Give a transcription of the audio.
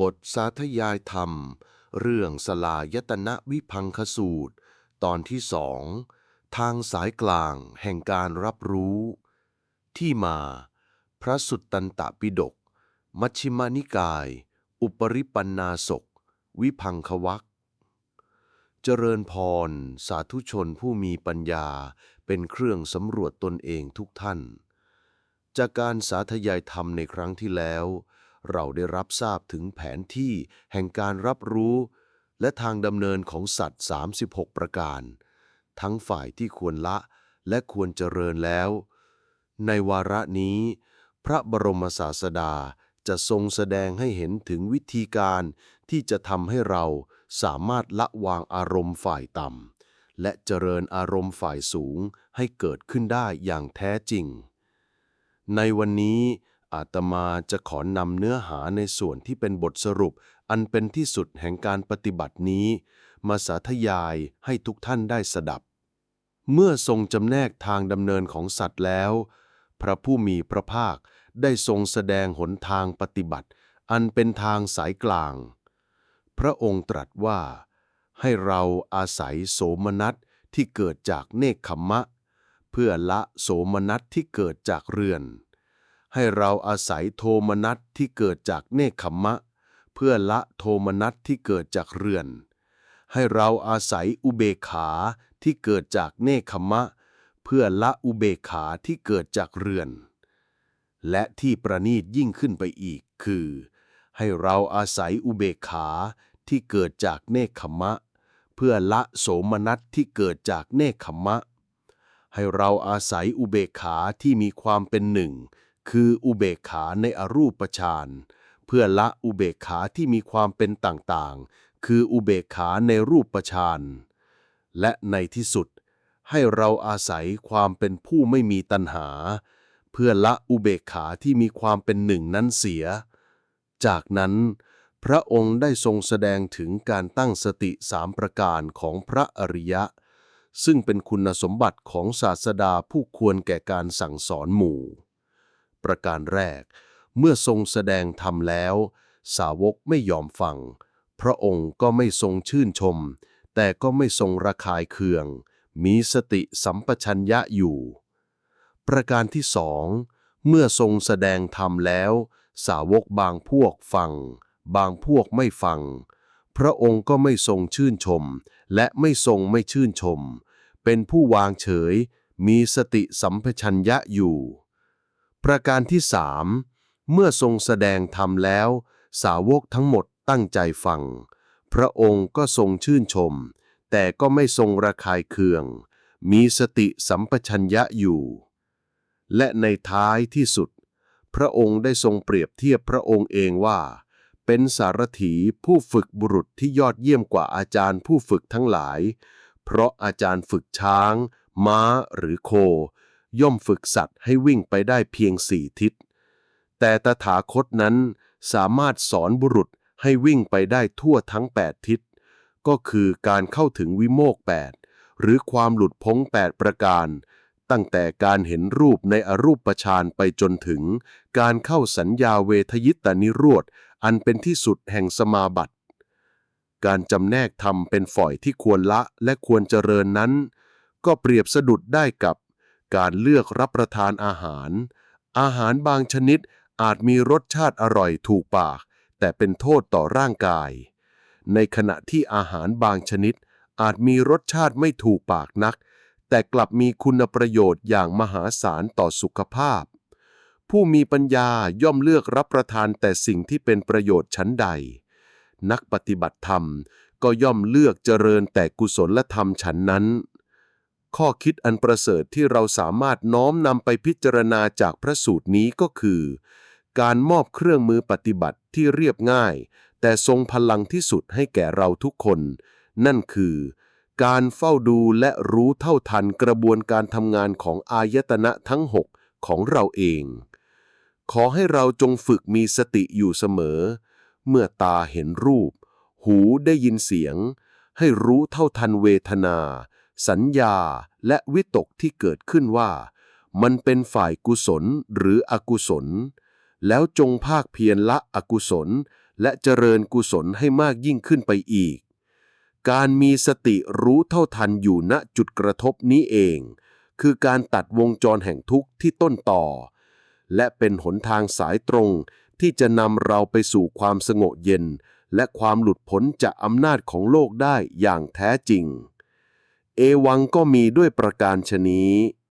บทสาธยายธรรม เรื่องสลายตนะวิพังคสูตร ตอนที่สองทางสายกลางแห่งการรับรู้ ที่มา พระสุตตันตปิฎกมัชฌิมานิกาย อุปริปันนาสก วิพังควักเจริญพร สาธุชนผู้มีปัญญาเป็นเครื่องสำรวจตนเองทุกท่าน จากการสาธยายธรรมในครั้งที่แล้ว เราได้รับทราบถึงแผนที่แห่งการรับรู้ และทางดำเนินของสัตว์ 36 ประการ ทั้งฝ่ายที่ควรละและควรเจริญแล้ว ในวาระนี้ พระบรมศาสดาจะทรงแสดงให้เห็นถึงวิธีการที่จะทำให้เราสามารถละวางอารมณ์ฝ่ายต่ำและเจริญอารมณ์ฝ่ายสูงให้เกิดขึ้นได้อย่างแท้จริง ในวันนี้ อาตมาจะขอนำเนื้อหาในส่วนที่เป็นบทสรุป อันเป็นที่สุดแห่งการปฏิบัตินี้ มาสาธยายให้ทุกท่านได้สดับ เมื่อทรงจำแนกทางดำเนินของสัตว์แล้ว พระผู้มีพระภาคได้ทรงแสดงหนทางปฏิบัติ อันเป็นทางสายกลาง พระองค์ตรัสว่า ให้เราอาศัยโสมนัสที่เกิดจากเนคขมมะ เพื่อละโสมนัสที่เกิดจากเรือน ให้เราอาศัยโทมนัสที่เกิดจากเนคขมมะ เพื่อละโทมนัสที่เกิดจากเรือน ให้เราอาศัยอุเบกขาที่เกิดจากเนคขมมะเพื่อละอุเบกขาที่เกิดจากเรือน และที่ประณีตยิ่งขึ้นไปอีกคือ ให้เราอาศัยอุเบกขาที่เกิดจากเนคขมมะ เพื่อละโสมนัสที่เกิดจากเนคขมมะให้เราอาศัยอุเบกขาที่มีความเป็นหนึ่ง คืออุเบกขาในอรูปฌานเพื่อละอุเบกขาที่มีความเป็นต่างๆ คืออุเบกขาในรูปฌานและในที่สุด ให้เราอาศัยความเป็นผู้ไม่มีตัณหา เพื่อละอุเบกขาที่มีความเป็นหนึ่งนั้นเสีย จากนั้น พระองค์ได้ทรงแสดงถึงการตั้งสติสามประการของพระอริยะ ซึ่งเป็นคุณสมบัติของศาสดาผู้ควรแก่การสั่งสอนหมู่ ประการแรก เมื่อทรงแสดงธรรมแล้ว สาวกไม่ยอมฟัง พระองค์ก็ไม่ทรงชื่นชม แต่ก็ไม่ทรงระคายเคือง มีสติสัมปชัญญะอยู่ ประการที่สองเมื่อทรงแสดงธรรมแล้ว สาวกบางพวกฟัง บางพวกไม่ฟัง พระองค์ก็ไม่ทรงชื่นชม และไม่ทรงไม่ชื่นชม เป็นผู้วางเฉย มีสติสัมปชัญญะอยู่ ประการที่สามเมื่อทรงแสดงธรรมแล้ว สาวกทั้งหมดตั้งใจฟัง พระองค์ก็ทรงชื่นชม แต่ก็ไม่ทรงระคายเคือง มีสติสัมปชัญญะอยู่ และในท้ายที่สุด พระองค์ได้ทรงเปรียบเทียบพระองค์เองว่า เป็นสารถีผู้ฝึกบุรุษที่ยอดเยี่ยมกว่าอาจารย์ผู้ฝึกทั้งหลาย เพราะอาจารย์ฝึกช้าง ม้าหรือโค ย่อมฝึกสัตว์ให้วิ่งไปได้เพียงสี่ทิศ แต่ตถาคตนั้นสามารถสอนบุรุษให้วิ่งไปได้ทั่วทั้งแปดทิศ ก็คือการเข้าถึงวิโมกแปดหรือความหลุดพ้นแปดประการ ตั้งแต่การเห็นรูปในอรูปฌานไปจนถึง การเข้าสัญญาเวทยิตานิโรธ อันเป็นที่สุดแห่งสมาบัติ การจำแนกธรรมเป็นฝ่อยที่ควรละและควรเจริญนั้น ก็เปรียบสะดุดได้กับ การเลือกรับประทานอาหาร อาหารบางชนิดอาจมีรสชาติอร่อยถูกปาก แต่เป็นโทษต่อร่างกาย ในขณะที่อาหารบางชนิด อาจมีรสชาติไม่ถูกปากนัก แต่กลับมีคุณประโยชน์อย่างมหาศาลต่อสุขภาพ ผู้มีปัญญาย่อมเลือกรับประทานแต่สิ่งที่เป็นประโยชน์ชั้นใด นักปฏิบัติธรรมก็ย่อมเลือกเจริญแต่กุศลธรรมฉันนั้น ข้อคิดอันประเสริฐที่เราสามารถน้อมนำไปพิจารณาจากพระสูตรนี้ก็คือ การมอบเครื่องมือปฏิบัติที่เรียบง่าย แต่ทรงพลังที่สุดให้แก่เราทุกคน นั่นคือ การเฝ้าดูและรู้เท่าทันกระบวนการทำงานของอายตนะทั้งหกของเราเอง ขอให้เราจงฝึกมีสติอยู่เสมอ เมื่อตาเห็นรูป หูได้ยินเสียง ให้รู้เท่าทันเวทนา สัญญาและวิตกที่เกิดขึ้นว่า มันเป็นฝ่ายกุศลหรืออกุศล แล้วจงภาคเพียรละอกุศล และเจริญกุศลให้มากยิ่งขึ้นไปอีก การมีสติรู้เท่าทันอยู่ณจุดกระทบนี้เอง คือการตัดวงจรแห่งทุกข์ที่ต้นต่อ และเป็นหนทางสายตรงที่จะนำเราไปสู่ความสงบเย็น และความหลุดพ้นจากอำนาจของโลกได้อย่างแท้จริง เอวังก็มีด้วยประการชนี้